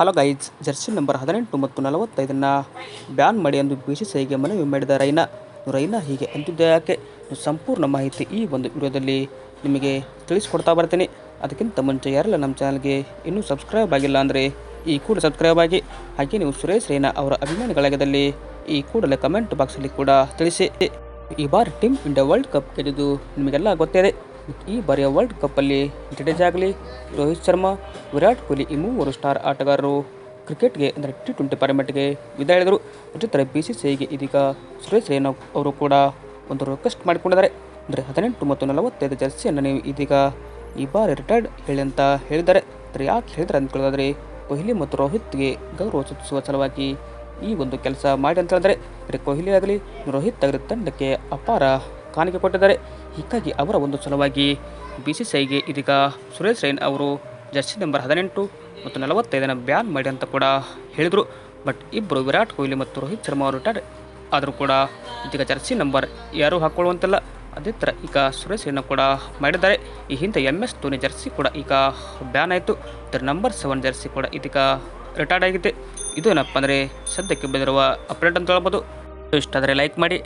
Hello guys, Jersey number ಹದಿನೆಂಟು ಮತ್ತು ನಲವತ್ತೈದನ್ನು ban ಮಾಡಿ ಎಂದು ಬಿ ಸಿ ಸಿ ಐಗೆ ಮನವಿ ಮಾಡಿದ ರೈನಾ. ರೈನಾ ಹೀಗೆ ಅಂತಿದ್ದ ಯಾಕೆ? ಸಂಪೂರ್ಣ ಮಾಹಿತಿ ಈ ಒಂದು ವಿಡಿಯೋದಲ್ಲಿ ನಿಮಗೆ ತಿಳಿಸ್ಕೊಡ್ತಾ ಬರ್ತೀನಿ. ಅದಕ್ಕಿಂತ ಮುಂಚೆ ಯಾರೆಲ್ಲ ನಮ್ಮ ಚಾನಲ್ಗೆ ಇನ್ನೂ ಸಬ್ಸ್ಕ್ರೈಬ್ ಆಗಿಲ್ಲ ಅಂದರೆ ಈ ಕೂಡ ಸಬ್ಸ್ಕ್ರೈಬ್ ಆಗಿ, ಹಾಗೆ ನೀವು ಸುರೇಶ್ ರೈನಾ ಅವರ ಅಭಿಮಾನಿಗಳಾಗದಲ್ಲಿ ಈ ಕೂಡಲೇ ಕಮೆಂಟ್ ಬಾಕ್ಸಲ್ಲಿ ಕೂಡ ತಿಳಿಸಿ. ಈ ಬಾರಿ ಟೀಮ್ ಇಂಡಿಯಾ ವರ್ಲ್ಡ್ ಕಪ್ ಗೆದ್ದಿದ್ದು ನಿಮಗೆಲ್ಲ ಗೊತ್ತಿದೆ ಈ ಬಾರಿಯ ವರ್ಲ್ಡ್ ಕಪ್ಪಲ್ಲಿ ಜಡೇಜಾ ಆಗಲಿ ರೋಹಿತ್ ಶರ್ಮಾ, ವಿರಾಟ್ ಕೊಹ್ಲಿ ಈ ಮೂವರು ಸ್ಟಾರ್ ಆಟಗಾರರು ಕ್ರಿಕೆಟ್ಗೆ ಅಂದರೆ ಟಿ ಟ್ವೆಂಟಿ ಫಾರ್ಮೆಟ್ಗೆ ವಿದಾಯ ಹೇಳಿದರು. ಜೊತೆ ಬಿ ಸಿ ಸಿ ಐಗೆ ಇದೀಗ ಸುರೇಶ್ ರೈನಾ ಅವರು ಕೂಡ ಒಂದು ರಿಕ್ವೆಸ್ಟ್ ಮಾಡಿಕೊಂಡಿದ್ದಾರೆ. ಅಂದರೆ ಹದಿನೆಂಟು ಮತ್ತು ನಲವತ್ತೈದು ಜರ್ಸಿಯನ್ನು ನೀವು ಇದೀಗ ಈ ಬಾರಿ ರಿಟೈರ್ಡ್ ಹೇಳಿ ಅಂತ ಹೇಳಿದ್ದಾರೆ. ಅಂದರೆ ಯಾಕೆ ಹೇಳಿದ್ರೆ ಕೇಳೋದಾದರೆ ಕೊಹ್ಲಿ ಮತ್ತು ರೋಹಿತ್ಗೆ ಗೌರವ ಸೂಚಿಸುವ ಸಲುವಾಗಿ ಈ ಒಂದು ಕೆಲಸ ಮಾಡಿ ಅಂತ ಹೇಳಿದ್ರೆ ಅಂದರೆ ಕೊಹ್ಲಿ ಆಗಲಿ, ರೋಹಿತ್ ಆಗಲಿ ತಂಡಕ್ಕೆ ಅಪಾರ ಕಾಣಿಕೆ ಕೊಟ್ಟಿದ್ದಾರೆ. ಹೀಗಾಗಿ ಅವರ ಒಂದು ಸಲುವಾಗಿ ಬಿ ಸಿ ಸಿ ಐಗೆ ಇದೀಗ ಸುರೇಶ್ ರೈನ್ ಅವರು ಜರ್ಸಿ ನಂಬರ್ ಹದಿನೆಂಟು ಮತ್ತು ನಲವತ್ತೈದನ್ನು ಬ್ಯಾನ್ ಮಾಡಿ ಅಂತ ಕೂಡ ಹೇಳಿದರು. ಬಟ್ ಇಬ್ಬರು ವಿರಾಟ್ ಕೊಹ್ಲಿ ಮತ್ತು ರೋಹಿತ್ ಶರ್ಮಾ ಅವರು ರಿಟೈರ್ಡ್ ಆದರೂ ಕೂಡ ಇದೀಗ ಜರ್ಸಿ ನಂಬರ್ ಯಾರೂ ಹಾಕ್ಕೊಳ್ಳುವಂತಿಲ್ಲ. ಅದೇ ಥರ ಈಗ ಸುರೇಶ್ ರೈನ ಕೂಡ ಮಾಡಿದ್ದಾರೆ. ಈ ಹಿಂದೆ ಎಂ ಎಸ್ ಧೋನಿ ಜರ್ಸಿ ಕೂಡ ಈಗ ಬ್ಯಾನ್ ಆಯಿತು. ಇದರ ನಂಬರ್ ಸೆವೆನ್ ಜರ್ಸಿ ಕೂಡ ಇದೀಗ ರಿಟೈರ್ಡ್ ಆಗಿದೆ. ಇದು ಏನಪ್ಪ ಅಂದರೆ ಸದ್ಯಕ್ಕೆ ಬಂದಿರುವ ಅಪ್ಡೇಟ್ ಅಂತ ಹೇಳ್ಬೋದು. ಇಷ್ಟಾದರೆ ಲೈಕ್ ಮಾಡಿ.